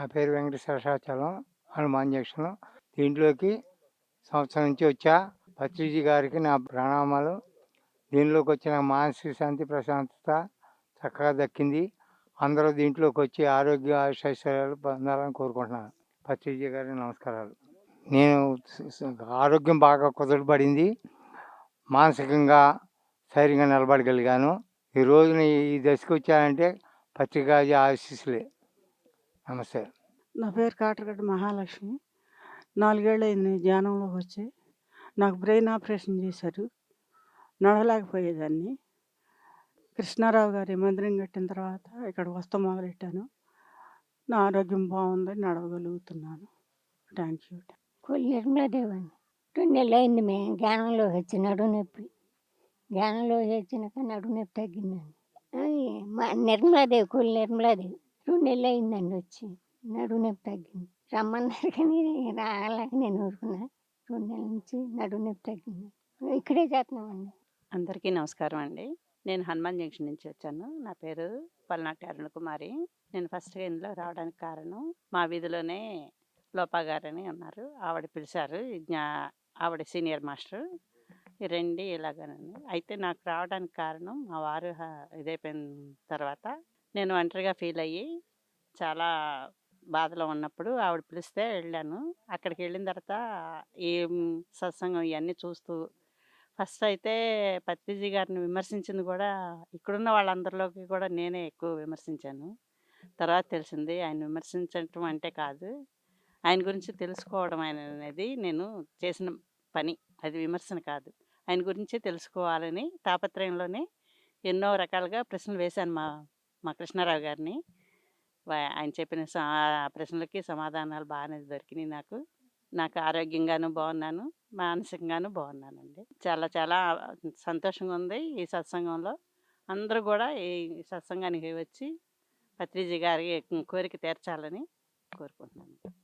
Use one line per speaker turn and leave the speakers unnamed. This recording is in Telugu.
నా పేరు వెంకటేశ్వరాచలం హనుమాన్ జంక్షన్ దీంట్లోకి సంవత్సరం నుంచి వచ్చా. పత్రిజీ గారికి నా ప్రణామాలు. దీనిలోకి వచ్చిన మానసిక శాంతి ప్రశాంతత చక్కగా దక్కింది. అందరూ దీంట్లోకి వచ్చి ఆరోగ్య ఆయుషైశ్వర్యాలు పొందాలని కోరుకుంటున్నాను. పత్రిజీ గారికి నమస్కారాలు. నేను ఆరోగ్యం బాగా కుదరబడింది మానసికంగా ధైర్యంగా నిలబడగలిగాను. ఈ రోజున ఈ దశకు వచ్చానంటే పత్రికాజీ ఆశీస్సులే. నమస్తే.
నా పేరు కాటరగడ్డ మహాలక్ష్మి. నాలుగేళ్ళు అయింది ధ్యానంలోకి వచ్చి. నాకు బ్రెయిన్ ఆపరేషన్ చేశారు. నడవలేకపోయేదాన్ని. కృష్ణారావు గారి మందిరం కట్టిన తర్వాత ఇక్కడ వస్తా మొదలెట్టాను. నా ఆరోగ్యం బాగుంది నడవగలుగుతున్నాను. Thank you.
కొల్లి నిర్మలాదేవి అండి రెండు నెలలు అయింది మేము జ్ఞానంలో వచ్చి నడుము నొప్పి జ్ఞానంలో వచ్చినాక నడుము నొప్పి తగ్గిందండి మా నిర్మలాదేవి కొల్లి నిర్మలాదేవి. రెండు నెలలు అయిందండి వచ్చి. నడుము నొప్పి తగ్గింది. రమ్మన్నారు కానీ రాలేక నేను ఊరుకున్నా. రెండు నెలల నుంచి నడుము నొప్పి తగ్గింది. ఇక్కడే చేస్తున్నామండి.
అందరికీ నమస్కారం అండి. నేను హనుమాన్ జంక్షన్ నుంచి వచ్చాను. నా పేరు పల్నాటి అరుణ కుమారి. నేను ఫస్ట్గా ఇందులో రావడానికి కారణం మా వీధిలోనే లోపా గారని ఉన్నారు. ఆవిడ పిలిచారు. జ్ఞా ఆవిడ సీనియర్ మాస్టర్. ఈ రండి ఇలాగనని అయితే నాకు రావడానికి కారణం మా వారు ఇదైపోయిన తర్వాత నేను ఒంటరిగా ఫీల్ అయ్యి చాలా బాధలో ఉన్నప్పుడు ఆవిడ పిలిస్తే వెళ్ళాను. అక్కడికి వెళ్ళిన తర్వాత ఈ సత్సంగం ఇవన్నీ చూస్తూ ఫస్ట్ అయితే పత్రిజీ గారిని విమర్శించింది కూడా ఇక్కడున్న వాళ్ళందరిలోకి కూడా నేనే ఎక్కువ విమర్శించాను. తర్వాత తెలిసింది ఆయన విమర్శించటం అంటే కాదు. ఆయన గురించి తెలుసుకోవడం ఆయన అనేది నేను చేసిన పని. అది విమర్శన కాదు. ఆయన గురించి తెలుసుకోవాలని తాపత్రయంలోనే ఎన్నో రకాలుగా ప్రశ్నలు వేశాను మా మా కృష్ణారావు గారిని. ఆయన చెప్పిన స- ఆ ప్రశ్నలకి సమాధానాలు బాగానే దొరికినాయి నాకు. నాకు ఆరోగ్యంగాను బాగున్నాను మానసికంగాను బాగున్నానండి. చాలా చాలా సంతోషంగా ఉంది ఈ సత్సంగంలో. అందరూ కూడా ఈ సత్సంగానికి వచ్చి పత్రిజీ గారి కోరిక తీర్చాలని కోరుకుంటున్నాను.